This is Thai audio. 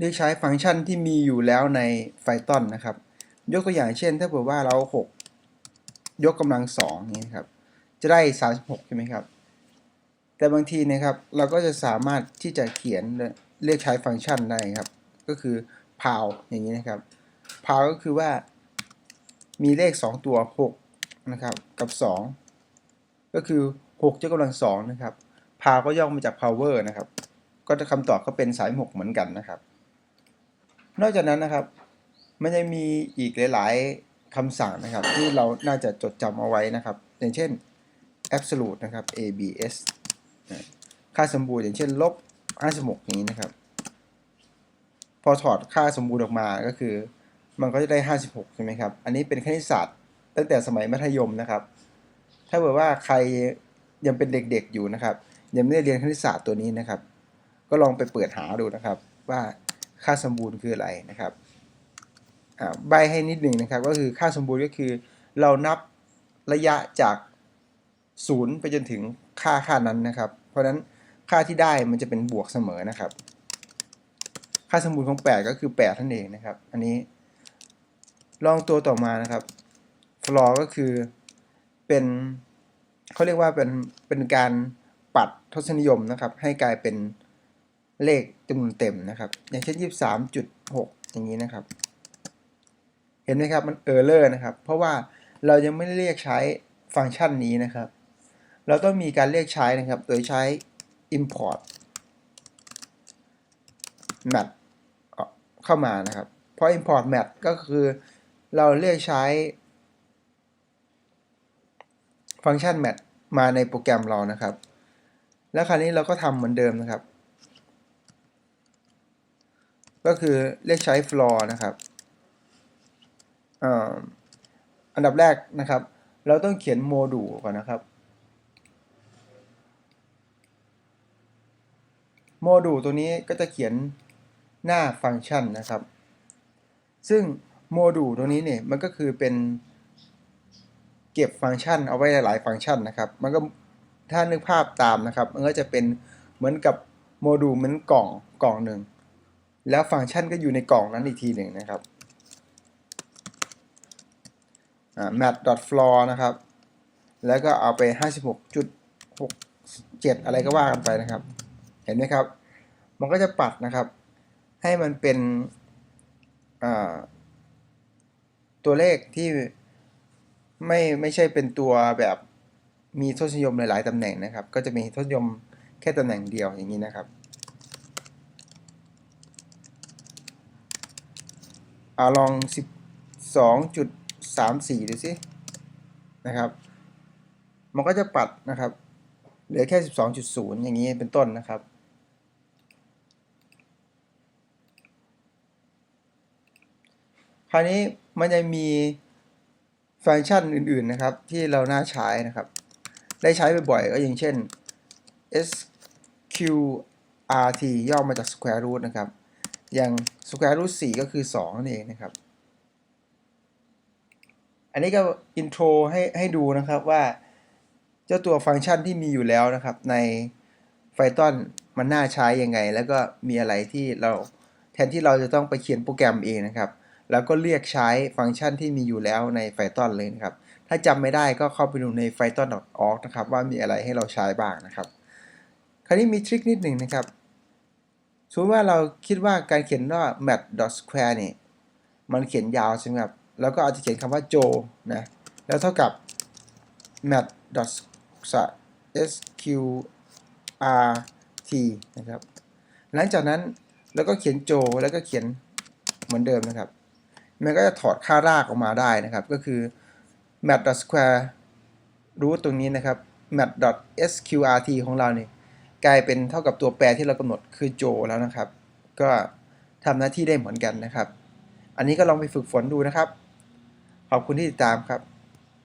เรียกใช้ฟังก์ชันที่มีอยู่แล้วใน Python นะครับ ยกตัวอย่างเช่น ถ้าเผื่อว่าเรา 6 ยกกำลัง2นี่นะครับ จะได้ 36 ใช่ไหมครับ แต่บางทีนะครับ เราก็จะสามารถที่จะเขียนเรียกใช้ฟังก์ชันได้ครับ ก็คือ pow อย่างนี้นะครับ pow ก็คือว่ามีเลข 2 ตัว 6 นะครับ กับ 2 ก็คือ 6ยกกำลัง2นะครับ pow ก็ย่อมาจาก power นะครับ ก็จะคำตอบก็เป็นสาย 6 เหมือนกันนะครับ นอกจากนั้นนะครับ มันยังมีอีกหลาย ๆคำสั่งนะครับ ที่เราน่าจะจดจำเอาไว้นะครับ อย่างเช่น absolute นะครับ abs ค่าสมบูรณ์อย่างเช่นลบ56อย่างนี้นะครับ พอถอดค่าสมบูรณ์ออกมาก็คือ มันก็จะได้ 56 ใช่ไหมครับ อันนี้เป็นคณิตศาสตร์ตั้งแต่สมัยมัธยมนะครับ ถ้าเกิดว่าใครยังเป็นเด็กๆอยู่นะครับ ยังไม่ได้เรียนคณิตศาสตร์ตัวนี้นะครับ ก็ลองไปเปิดหาดูนะครับว่า ค่าสมบูรณ์คืออะไรนะครับใบให้นิดหนึ่งนะครับก็คือค่าสมบูรณ์ก็คือเรานับระยะจากศูนย์ไปจนถึงค่าค่านั้นนะครับ เพราะฉะนั้นค่าที่ได้มันจะเป็นบวกเสมอนะครับ ค่าสมบูรณ์ของ 8 ก็คือ 8 ท่านเองนะครับ อันนี้ลองตัวต่อมานะครับ floor ก็คือเป็นเขาเรียกว่าเป็นเป็นการปัดทศนิยมนะครับ ให้กลายเป็น เลขจำนวนเต็มนะครับ อย่างเช่น 23.6 อย่างนี้นะครับ เห็นไหมครับ มันเออร์เลอร์นะครับ เพราะว่าเรายังไม่ได้เรียกใช้ฟังก์ชันนี้นะครับ เราต้องมีการเรียกใช้นะครับ โดยใช้ import mat เข้ามานะครับ เพราะ import mat ก็คือเราเรียกใช้ ฟังก์ชัน mat มาในโปรแกรมเรานะครับ แล้วคราวนี้เราก็ทำเหมือนเดิมนะครับ ก็คือเรียกใช้ floor นะครับอันดับแรกนะครับ เราต้องเขียนโมดูลก่อนนะครับโมดูลตัวนี้ก็จะเขียนหน้าฟังก์ชันนะครับ ซึ่งโมดูลตัวนี้เนี่ยมันก็คือเป็นเก็บฟังก์ชันเอาไว้หลายฟังก์ชันนะครับ มันก็ถ้านึกภาพตามนะครับ มันก็จะเป็นเหมือนกับโมดูลเหมือนกล่องกล่องหนึ่ง แล้วฟังก์ชันก็อยู่ในกล่องนั้นอีกทีหนึ่งนะครับ mat.floor นะครับ แล้วก็เอาไป 56.67 อะไรก็ว่ากันไปนะครับ เห็นไหมครับ มันก็จะปัดนะครับ ให้มันเป็นตัวเลขที่ไม่ไม่ใช่เป็นตัวแบบมีทศนิยมหลาย ๆ ตำแหน่งนะครับ ก็จะมีทศนิยมแค่ตำแหน่งเดียวอย่างนี้นะครับ อาลอง 12. 3 4ดูสินะครับ มันก็จะปัดนะครับ เหลือแค่12.0อย่างนี้เป็นต้นนะครับคราวนี้มันจะมีฟังก์ชันอื่นๆนะครับ ที่เราน่าใช้นะครับ ได้ใช้บ่อยๆก็อย่างเช่น sqrt ย่อมาจาก square root นะครับ อย่าง square root 4ก็คือ2นั่นเองนะครับ อันนี้ก็อินโทรให้ให้ดูนะครับว่า เจ้าตัวฟังก์ชันที่มีอยู่แล้วนะครับ ใน Python มันน่าใช้ยังไง แล้วก็มีอะไรที่เราแทนที่เราจะต้องไปเขียนโปรแกรมเองนะครับ แล้วก็เรียกใช้ฟังก์ชันที่มีอยู่แล้วใน Python เลยนะครับ ถ้าจำไม่ได้ก็เข้าไปดูใน python.org นะครับว่ามีอะไรให้เราใช้บ้างนะครับ คราวนี้มีทริคนิดหนึ่งนะครับ สมมติว่าเราคิดว่าการเขียนว่า mat.square นี่มันเขียนยาวใช่ไหมครับ แล้วก็อาจจะเขียนคำว่าโจนะ แล้วเท่ากับ mat sqrt นะครับ หลังจากนั้นแล้วก็เขียนโจแล้วก็เขียนเหมือนเดิมนะครับ มันก็จะถอดค่ารากออกมาได้นะครับ ก็คือ mat square root ตรงนี้นะครับ mat sqrt ของเราเนี่ย กลายเป็นเท่ากับตัวแปรที่เรากำหนดคือโจแล้วนะครับ ก็ทำหน้าที่ได้เหมือนกันนะครับ อันนี้ก็ลองไปฝึกฝนดูนะครับ ขอบคุณที่ติดตามครับ